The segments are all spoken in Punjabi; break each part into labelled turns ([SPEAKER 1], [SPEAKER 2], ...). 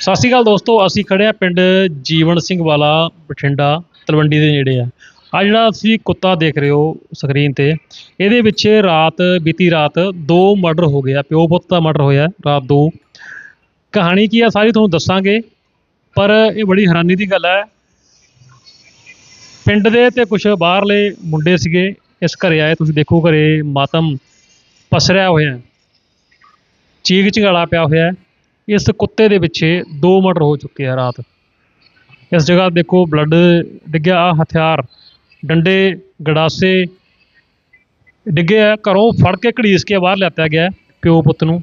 [SPEAKER 1] ਸਤਿ ਸ਼੍ਰੀ ਅਕਾਲ ਦੋਸਤੋ, ਅਸੀਂ ਖੜੇ ਆ ਪਿੰਡ ਜੀਵਨ ਸਿੰਘ ਵਾਲਾ, ਬਠਿੰਡਾ, ਤਲਵੰਡੀ ਦੇ ਨੇੜੇ ਆ। ਆ ਜਿਹੜਾ ਤੁਸੀਂ ਕੁੱਤਾ ਦੇਖ ਰਹੇ ਹੋ ਸਕਰੀਨ ਤੇ, ਇਹਦੇ ਵਿੱਚ ਰਾਤ, ਬੀਤੀ ਰਾਤ ਦੋ ਮਰਡਰ ਹੋ ਗਿਆ ਪਿਓ ਪੁੱਤ ਦਾ ਮਰਡਰ ਹੋਇਆ ਰਾਤ ਦੋ। ਕਹਾਣੀ ਕੀ ਆ ਸਾਰੀ ਤੁਹਾਨੂੰ ਦੱਸਾਂਗੇ, ਪਰ ਇਹ ਬੜੀ ਹੈਰਾਨੀ ਦੀ ਗੱਲ ਹੈ। ਪਿੰਡ ਦੇ ਤੇ ਕੁਝ ਬਾਹਰਲੇ ਮੁੰਡੇ ਸੀਗੇ, ਇਸ ਘਰੇ ਆਏ, ਤੁਸੀਂ ਦੇਖੋ ਘਰੇ ਮਾਤਮ ਪਸਰਿਆ ਹੋਇਆ ਚੀਕ ਚਿਹਾੜਾ ਪਿਆ ਹੋਇਆ ਇਸ ਕੁੱਤੇ ਦੇ ਪਿੱਛੇ ਦੋ ਮਰਡਰ ਹੋ ਚੁੱਕੇ ਆ ਰਾਤ। ਇਸ ਜਗ੍ਹਾ ਦੇਖੋ, ਬਲੱਡ ਡਿੱਗਿਆ ਆ ਹਥਿਆਰ। ਡੰਡੇ, ਗੜਾਸੇ ਡਿੱਗੇ ਆ। ਘਰੋਂ ਫੜ ਕੇ ਘੜੀਸ ਕੇ ਬਾਹਰ ਲਿਆਤਾ ਗਿਆ ਪਿਓ ਪੁੱਤ ਨੂੰ।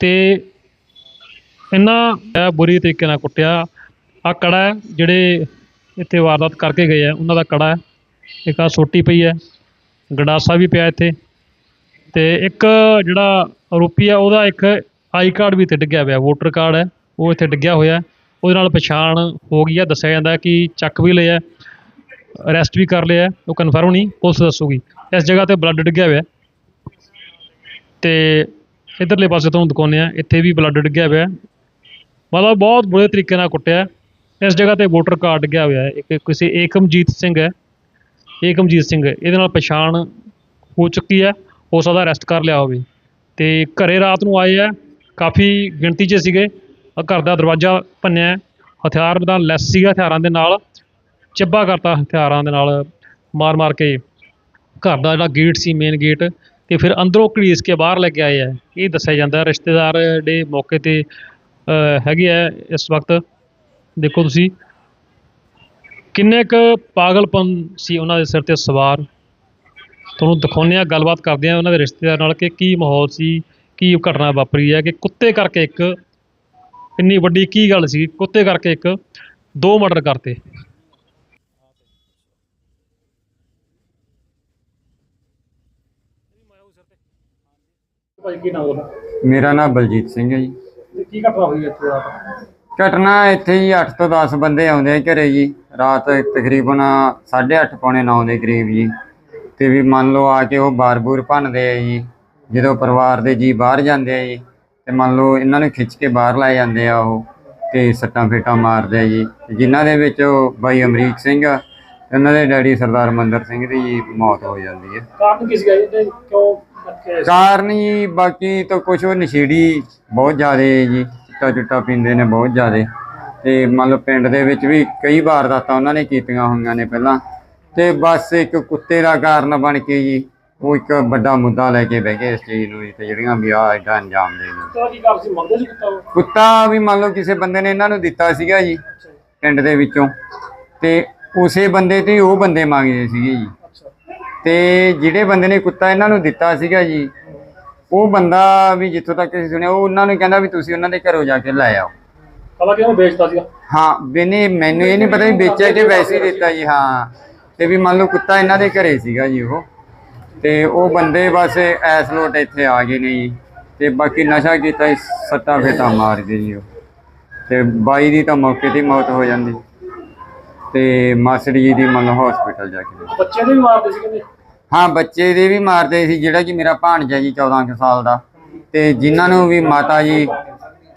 [SPEAKER 1] ਤੇ ਇੰਨਾ ਇਹ ਬੁਰੀ ਤਰੀਕੇ ਨਾਲ ਕੁੱਟਿਆ। ਆ ਕੜਾ ਜਿਹੜੇ ਇੱਥੇ ਵਾਰਦਾਤ ਕਰਕੇ ਗਏ ਆ, ਉਹਨਾਂ ਦਾ ਕੜਾ ਹੈ। ਇੱਕ ਆ ਸੋਟੀ ਪਈ ਹੈ ਗੰਡਾਸਾ ਵੀ ਪਿਆ ਇੱਥੇ। ਤੇ ਇੱਕ ਜਿਹੜਾ ਆਰੋਪੀ ਆ, ਉਹਦਾ ਇੱਕ ਆਈ ਕਾਰਡ ਵੀ ਇੱਥੇ ਡਿੱਗਿਆ ਹੋਇਆ ਵੋਟਰ ਕਾਰਡ ਹੈ, ਉਹ ਇੱਥੇ ਡਿੱਗਿਆ ਹੋਇਆ ਉਹਦੇ ਨਾਲ ਪਛਾਣ ਹੋ ਗਈ ਹੈ, ਦੱਸਿਆ ਜਾਂਦਾ ਕਿ ਚੱਕ ਵੀ ਲਿਆ ਅਰੈਸਟ ਵੀ ਕਰ ਲਿਆ ਉਹ ਕਨਫਰਮ ਨਹੀਂ, ਪੁਲਿਸ ਦੱਸੂਗੀ। ਇਸ ਜਗ੍ਹਾ ਤੇ ਬਲੱਡ ਡਿੱਗਿਆ ਹੋਇਆ ਤੇ ਇਧਰਲੇ ਪਾਸੇ ਤੁਹਾਨੂੰ ਦਿਖਾਉਂਦੇ ਆ ਇੱਥੇ ਵੀ ਬਲੱਡ ਡਿੱਗਿਆ ਹੋਇਆ ਮਤਲਬ ਬਹੁਤ ਬੁਰੇ ਤਰੀਕੇ ਨਾਲ ਕੁੱਟਿਆ ਇਸ ਜਗ੍ਹਾ ਤੇ ਵੋਟਰ ਕਾਰਡ ਡਿੱਗਿਆ ਹੋਇਆ ਹੈ। ਇੱਕ ਕਿਸੇ ਏਕਮਜੀਤ ਸਿੰਘ ਹੈ, ਏਕਮਜੀਤ ਸਿੰਘ, ਇਹਦੇ ਨਾਲ ਪਛਾਣ ਹੋ ਚੁੱਕੀ ਹੈ, ਹੋ ਸਕਦਾ ਅਰੈਸਟ ਕਰ ਲਿਆ ਹੋਵੇ। ਤੇ ਘਰੇ ਰਾਤ ਨੂੰ ਆਏ ਆ ਕਾਫੀ ਗਿਣਤੀ 'ਚ ਸੀਗੇ। ਘਰ ਦਾ ਦਰਵਾਜ਼ਾ ਭੰਨਿਆ। ਹਥਿਆਰ ਦਾ ਲੈਸ ਸੀਗਾ ਹਥਿਆਰਾਂ ਦੇ ਨਾਲ। ਚੱਬਾ ਕਰਤਾ ਹਥਿਆਰਾਂ ਦੇ ਨਾਲ ਮਾਰ ਮਾਰ ਕੇ। ਘਰ ਦਾ ਜਿਹੜਾ ਗੇਟ ਸੀ ਮੇਨ ਗੇਟ ਤੇ ਫਿਰ ਅੰਦਰੋਂ ਘੜੀਸ ਕੇ ਬਾਹਰ ਲੈ ਕੇ ਆਏ ਆ। ਇਹ ਦੱਸਿਆ ਜਾਂਦਾ ਰਿਸ਼ਤੇਦਾਰ ਦੇ ਮੌਕੇ ਤੇ ਹੈਗੇ ਆ ਇਸ ਵਕਤ। ਦੇਖੋ ਤੁਸੀਂ। ਕਿੰਨੇ ਕੁ ਪਾਗਲਪਨ ਸੀ ਉਹਨਾਂ ਦੇ ਸਿਰ ਤੇ ਸਵਾਰ। ਤੁਹਾਨੂੰ ਦਿਖਾਉਂਦੇ ਆ ਗੱਲਬਾਤ ਕਰਦੇ ਆ ਉਹਨਾਂ ਦੇ ਰਿਸ਼ਤੇਦਾਰ ਨਾਲ ਕਿ ਕੀ ਮਾਹੌਲ ਸੀ ਕੀ ਘਟਨਾ ਵਾਪਰੀ ਹੈ ਕਿ ਕੁੱਤੇ ਕਰਕੇ ਇੱਕ ਇੰਨੀ ਵੱਡੀ ਕੀ ਗੱਲ ਸੀ? ਕੁੱਤੇ ਕਰਕੇ ਇੱਕ ਦੋ ਮਰਡਰ ਕਰਤੇ। ਭਾਈ ਕੀ ਨਾਮ ਉਹਦਾ
[SPEAKER 2] ਮੇਰਾ ਨਾਮ ਬਲਜੀਤ ਸਿੰਘ ਹੈ ਜੀ।
[SPEAKER 1] ਕੀ ਘਟਨਾ ਹੋਈ ਇੱਥੇ ਰਾਤ?
[SPEAKER 2] ਘਟਨਾ ਇੱਥੇ ਜੀ 8 ਤੋਂ 10 ਬੰਦੇ ਆਉਂਦੇ ਆ ਘਰੇ ਜੀ। ਰਾਤ ਤਕਰੀਬਨ 8:30 ਪੌਣੇ 9 ਦੇ ਕਰੀਬ ਜੀ। ਤੇ ਵੀ ਮੰਨ ਲਓ ਆ ਕੇ ਉਹ ਬਾਰ-ਬੂਰ ਭੰਨਦੇ ਆ ਜੀ। ਜਦੋਂ ਪਰਿਵਾਰ ਦੇ ਜੀ ਬਾਹਰ ਜਾਂਦੇ ਆ ਜੀ ਤੇ ਮੰਨ ਲਓ ਇਹਨਾਂ ਨੂੰ ਖਿੱਚ ਕੇ ਬਾਹਰ ਲੈ ਜਾਂਦੇ ਆ ਉਹ ਤੇ ਸੱਟਾਂ ਫੇਟਾਂ ਮਾਰਦੇ ਆ ਜੀ। ਜਿਨ੍ਹਾਂ ਦੇ ਵਿੱਚ ਉਹ ਬਾਈ ਅਮਰੀਕ ਸਿੰਘ ਆ ਇਹਨਾਂ ਦੇ ਡੈਡੀ ਸਰਦਾਰ ਮੰਦਰ ਸਿੰਘ ਦੀ ਜੀ ਮੌਤ ਹੋ ਜਾਂਦੀ ਹੈ
[SPEAKER 1] ਕਾਰਨ ਕੀ ਸੀਗਾ ਇਹ ਕਿਉਂ
[SPEAKER 2] ਕਾਰਨ ਜੀ ਬਾਕੀ ਤਾਂ ਕੁਛ ਉਹ ਨਸ਼ੇੜੀ ਬਹੁਤ ਜ਼ਿਆਦੇ ਜੀ ਚਿੱਟਾ ਚੁੱਟਾ ਪੀਂਦੇ ਨੇ ਬਹੁਤ ਜ਼ਿਆਦੇ। ਤੇ ਮੰਨ ਲਓ ਪਿੰਡ ਦੇ ਵਿੱਚ ਵੀ ਕਈ ਵਾਰਦਾਤਾਂ ਉਹਨਾਂ ਨੇ ਕੀਤੀਆਂ ਹੋਈਆਂ ਨੇ ਪਹਿਲਾਂ। ਤੇ ਬਸ ਇੱਕ ਕੁੱਤੇ ਦਾ ਕਾਰਨ ਬਣ ਕੇ ਜੀ ਉਹ ਇੱਕ ਵੱਡਾ ਮੁੱਦਾ ਲੈ ਕੇ ਬਹਿ ਗਏ ਇਸ ਚੀਜ਼ ਨੂੰ ਤੇ ਜਿਹੜੀਆਂ ਵੀ ਆ ਐਡਾ ਅੰਜਾਮ ਦੇ ਨੇ।
[SPEAKER 1] ਕੁੱਤਾ ਕੀ ਕਰ ਸੀ ਮੰਗਦੇ ਸੀ ਕੁੱਤਾ ਉਹ?
[SPEAKER 2] ਕੁੱਤਾ ਵੀ ਮੰਨ ਲਓ ਕਿਸੇ ਬੰਦੇ ਨੇ ਇਹਨਾਂ ਨੂੰ ਦਿੱਤਾ ਸੀਗਾ ਜੀ ਪਿੰਡ ਦੇ ਵਿੱਚੋਂ। ਤੇ ਉਸੇ ਬੰਦੇ ਤੇ ਉਹ ਬੰਦੇ ਮੰਗਦੇ ਸੀਗੇ ਜੀ।
[SPEAKER 1] ਅੱਛਾ।
[SPEAKER 2] ਤੇ ਜਿਹੜੇ ਬੰਦੇ ਨੇ ਕੁੱਤਾ ਇਹਨਾਂ ਨੂੰ ਦਿੱਤਾ ਸੀਗਾ ਜੀ ਉਹ ਬੰਦਾ ਵੀ ਜਿੱਥੋਂ ਤੱਕ ਅਸੀਂ ਸੁਣਿਆ ਉਹ ਉਹਨਾਂ ਨੂੰ ਕਹਿੰਦਾ ਵੀ ਤੁਸੀਂ ਉਹਨਾਂ ਦੇ ਘਰੋਂ ਜਾ ਕੇ ਲੈ ਆਓ।
[SPEAKER 1] ਕਲਾ ਕਿ ਉਹਨੂੰ ਵੇਚਦਾ ਸੀਗਾ?
[SPEAKER 2] ਹਾਂ ਬਿਨੇ ਮੈਨੂੰ ਇਹ ਨਹੀਂ ਪਤਾ ਵੀ ਵੇਚਿਆ ਕਿ ਵੈਸੇ ਹੀ ਦਿੱਤਾ ਜੀ ਹਾਂ। ਤੇ ਵੀ ਮੰਨ ਲਓ ਕੁੱਤਾ ਇਹਨਾਂ ਦੇ ਘਰੇ ਸੀਗਾ ਜੀ ਉਹ। ਤੇ ਉਹ ਬੰਦੇ ਬਸ ਐਸ ਲੋਟ ਇੱਥੇ ਆ ਗਏ ਨੇ ਜੀ। ਤੇ ਬਾਕੀ ਨਸ਼ਾ ਕੀਤਾ ਸੱਟਾਂ ਫੇਟਾਂ ਮਾਰ ਗਏ ਜੀ ਉਹ। ਤੇ ਬਾਈ ਦੀ ਤਾਂ ਮੌਕੇ ਤੇ ਮੌਤ ਹੋ ਜਾਂਦੀ। ਤੇ ਮਾਸੜੀ ਜੀ ਦੀ ਲਓ ਹਸਪੀਟਲ ਜਾ ਕੇ।
[SPEAKER 1] ਬੱਚੇ ਦੇ ਵੀ ਮਾਰਦੇ ਸੀ ਕਹਿੰਦੇ
[SPEAKER 2] ਹਾਂ ਬੱਚੇ ਦੇ ਵੀ ਮਾਰਦੇ ਸੀ ਜਿਹੜਾ ਕਿ ਮੇਰਾ ਭਾਣਜਾ ਜੀ 14 ਕੁ ਸਾਲ ਦਾ। ਤੇ ਜਿਨ੍ਹਾਂ ਨੂੰ ਵੀ ਮਾਤਾ ਜੀ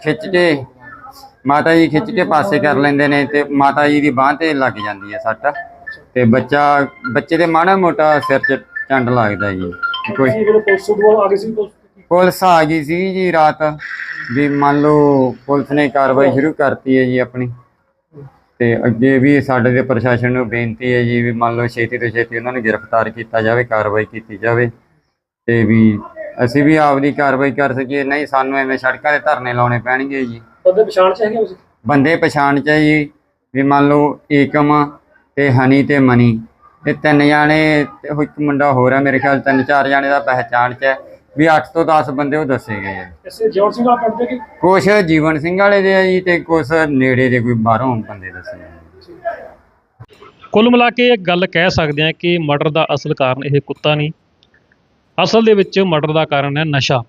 [SPEAKER 2] ਖਿੱਚ ਕੇ ਮਾਤਾ ਜੀ ਖਿੱਚ ਕੇ ਪਾਸੇ ਕਰ ਲੈਂਦੇ ਨੇ ਤੇ ਮਾਤਾ ਜੀ ਦੀ ਬਾਹ ਤੇ ਲੱਗ ਜਾਂਦੀ ਹੈ ਸੱਟ। ਤੇ ਬੱਚਾ ਬੱਚੇ ਦੇ ਮਾੜਾ ਮੋਟਾ ਸਿਰ 'ਚ ਚੰਡ ਲੱਗਦਾ ਜੀ। ਕੋਈ
[SPEAKER 1] ਪੁਲਿਸ ਆ ਗਈ ਸੀ ਪੁਲਿਸ
[SPEAKER 2] ਪੁਲਿਸ ਆ ਗਈ ਸੀ ਜੀ ਰਾਤ। ਵੀ ਮੰਨ ਲਓ ਪੁਲਿਸ ਨੇ ਕਾਰਵਾਈ ਸ਼ੁਰੂ ਕਰਤੀ ਹੈ ਜੀ ਆਪਣੀ। ਤੇ ਅੱਗੇ ਵੀ ਸਾਡੇ ਦੇ ਪ੍ਰਸ਼ਾਸਨ ਨੂੰ ਬੇਨਤੀ ਹੈ ਜੀ ਵੀ ਮੰਨ ਲਓ ਛੇਤੀ ਤੋਂ ਛੇਤੀ ਉਹਨਾਂ ਨੂੰ ਗ੍ਰਿਫਤਾਰ ਕੀਤਾ ਜਾਵੇ ਕਾਰਵਾਈ ਕੀਤੀ ਜਾਵੇ। ਤੇ ਵੀ ਅਸੀਂ ਵੀ ਆਪਦੀ ਕਾਰਵਾਈ ਕਰ ਸਕੀਏ। ਨਹੀਂ ਸਾਨੂੰ ਐਵੇਂ ਸੜਕਾਂ 'ਤੇ ਧਰਨੇ ਲਾਉਣੇ ਪੈਣਗੇ ਜੀ।
[SPEAKER 1] ਬੰਦੇ ਪਛਾਣ ਚ ਹੈਗੇ
[SPEAKER 2] ਬੰਦੇ ਪਛਾਣ ਚ ਹੈ ਜੀ। ਵੀ ਮੰਨ ਲਓ ਏਕਮ ਤੇ ਹਨੀ ਤੇ ਮਨੀ। ਇਹ ਤਿੰਨ ਜਾਣੇ ਤੇ ਉਹ ਇੱਕ ਮੁੰਡਾ ਹੋਰ ਹੈ ਮੇਰੇ ਖਿਆਲ ਤਿੰਨ ਚਾਰ ਜਾਣੇ ਦਾ ਪਹਿਚਾਣ ਚ ਹੈ। ਵੀ 8 ਤੋਂ 10 ਬੰਦੇ ਉਹ ਦੱਸੇ ਗਏ ਆ।
[SPEAKER 1] ਇਸੇ ਜੋਰ ਸਿੰਘ ਵਾਲਾ ਪਿੰਡ ਦੇ ਕਿ
[SPEAKER 2] ਕੁਛ ਜੀਵਨ ਸਿੰਘ ਵਾਲੇ ਦੇ ਆ ਜੀ ਤੇ ਕੁਛ ਨੇੜੇ ਦੇ ਕੋਈ ਬਾਹਰੋਂ ਬੰਦੇ ਦੱਸੇ ਆ।
[SPEAKER 1] ਕੁੱਲ ਮਿਲਾ ਕੇ ਇੱਕ ਗੱਲ ਕਹਿ ਸਕਦੇ ਹਾਂ ਕਿ ਮਰਡਰ ਦਾ ਅਸਲ ਕਾਰਨ ਇਹ ਕੁੱਤਾ ਨਹੀਂ। ਅਸਲ ਦੇ ਵਿੱਚ ਮਰਡਰ ਦਾ ਕਾਰਨ ਹੈ ਨਸ਼ਾ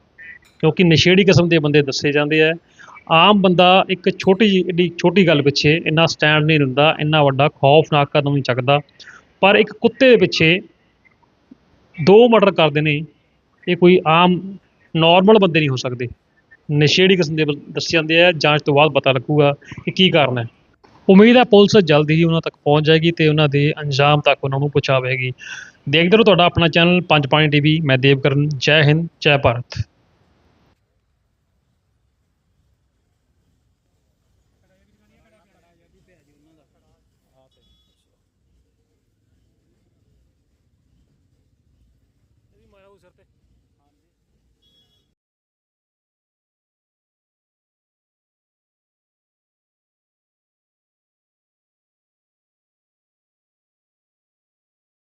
[SPEAKER 1] ਕਿਉਂਕਿ ਨਸ਼ੇੜੀ ਕਿਸਮ ਦੇ ਬੰਦੇ ਦੱਸੇ ਜਾਂਦੇ ਆ। ਆਮ ਬੰਦਾ ਇੱਕ ਛੋਟੀ ਜਿਹੀ ਛੋਟੀ ਗੱਲ ਪਿੱਛੇ ਇੰਨਾ ਸਟੈਂਡ ਨਹੀਂ ਲੈਂਦਾ ਇੰਨਾ ਵੱਡਾ ਖੌਫਨਾਕ ਕਦਮ ਨਹੀਂ ਚੱਕਦਾ। ਪਰ ਇੱਕ ਕੁੱਤੇ ਦੇ ਪਿੱਛੇ ਦੋ ਮਰਡਰ ਕਰਦੇ ਨੇ। ਇਹ ਕੋਈ ਆਮ ਨਾਰਮਲ ਬੰਦੇ ਨਹੀਂ ਹੋ ਸਕਦੇ। ਨਸ਼ੇੜੀ ਕਿਸਮ ਦੇ ਬਲ- ਦੱਸੇ ਜਾਂਦੇ ਆ। ਜਾਂਚ ਤੋਂ ਬਾਅਦ ਪਤਾ ਲੱਗੂਗਾ ਕਿ ਕੀ ਕਾਰਨ ਹੈ। ਉਮੀਦ ਹੈ ਪੁਲਿਸ ਜਲਦੀ ਹੀ ਉਹਨਾਂ ਤੱਕ ਪਹੁੰਚ ਜਾਏਗੀ ਤੇ ਉਹਨਾਂ ਦੇ ਅੰਜਾਮ ਤੱਕ ਉਹਨਾਂ ਨੂੰ ਪਹੁੰਚਾਵੇਗੀ। ਦੇਖਦੇ ਰਹੋ ਤੁਹਾਡਾ ਆਪਣਾ ਚੈਨਲ ਪੰਜ ਪਾਣੀ ਟੀਵੀ। ਮੈਂ ਦੇਵਕਰਨ। ਜੈ ਹਿੰਦ, ਜੈ ਭਾਰਤ। ਮਾਇਆ ਉਹ ਸਿਰ ਤੇ